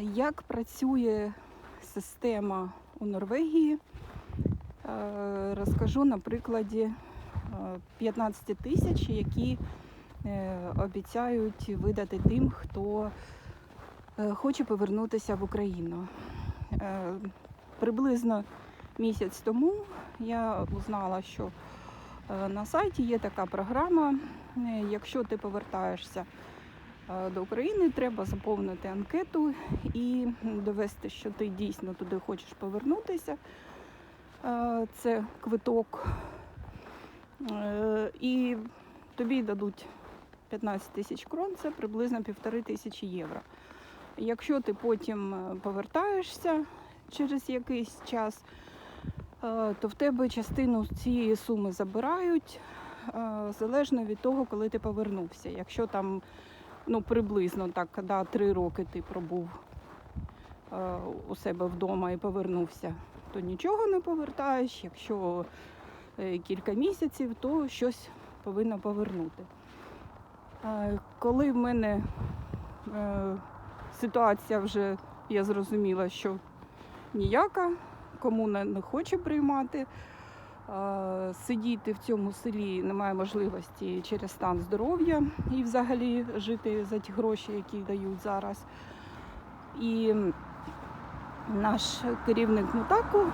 Як працює система у Норвегії? Е, Розкажу на прикладі е, 15 тисяч, які е, обіцяють видати тим, хто е, хоче повернутися в Україну. Е, Приблизно місяць тому я узнала, що е, на сайті є така програма. Е, Якщо ти повертаєшся е, до України, треба заповнити анкету і довести, що ти дійсно туди хочеш повернутися. Е, Це квиток. Е, І тобі дадуть 15 тисяч крон, це приблизно півтори тисячі євро. Якщо ти потім е, повертаєшся через якийсь час, е, то в тебе частину цієї суми забирають е, залежно від того, коли ти повернувся. Якщо там ну, приблизно так, да, три роки ти пробув е, у себе вдома і повернувся, то нічого не повертаєш. Якщо е, кілька місяців, то щось повинно повернути. Е, Коли в мене е, ситуація вже, я зрозуміла, що ніяка, комуна не хоче приймати. Сидіти в цьому селі немає можливості через стан здоров'я і взагалі жити за ті гроші, які дають зараз. І наш керівник Мутаку е,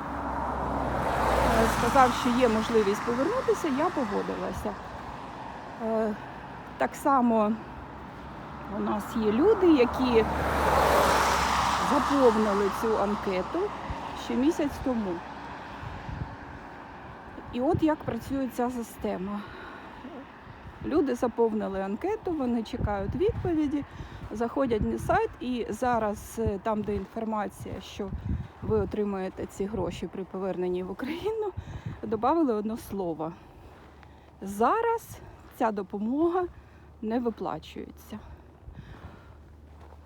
сказав, що є можливість повернутися, я погодилася. Е, Так само у нас є люди, які заповнили цю анкету ще місяць тому. І от як працює ця система. Люди заповнили анкету, вони чекають відповіді, заходять на сайт, і зараз е, там, де інформація, що ви отримаєте ці гроші при поверненні в Україну, додали одне слово. Зараз ця допомога не виплачується.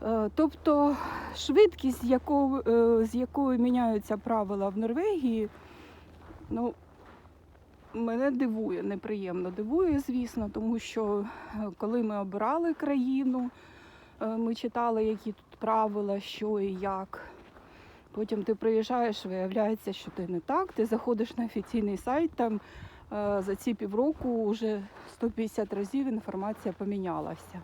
Е, Тобто швидкість, з якою, е, з якою міняються правила в Норвегії, ну, мене дивує, неприємно дивує, звісно, тому що е, коли ми обирали країну, е, ми читали, які тут правила, що і як. Потім ти приїжджаєш, виявляється, що ти не так. Ти заходиш на офіційний сайт, там е, за ці півроку вже 150 разів інформація помінялася.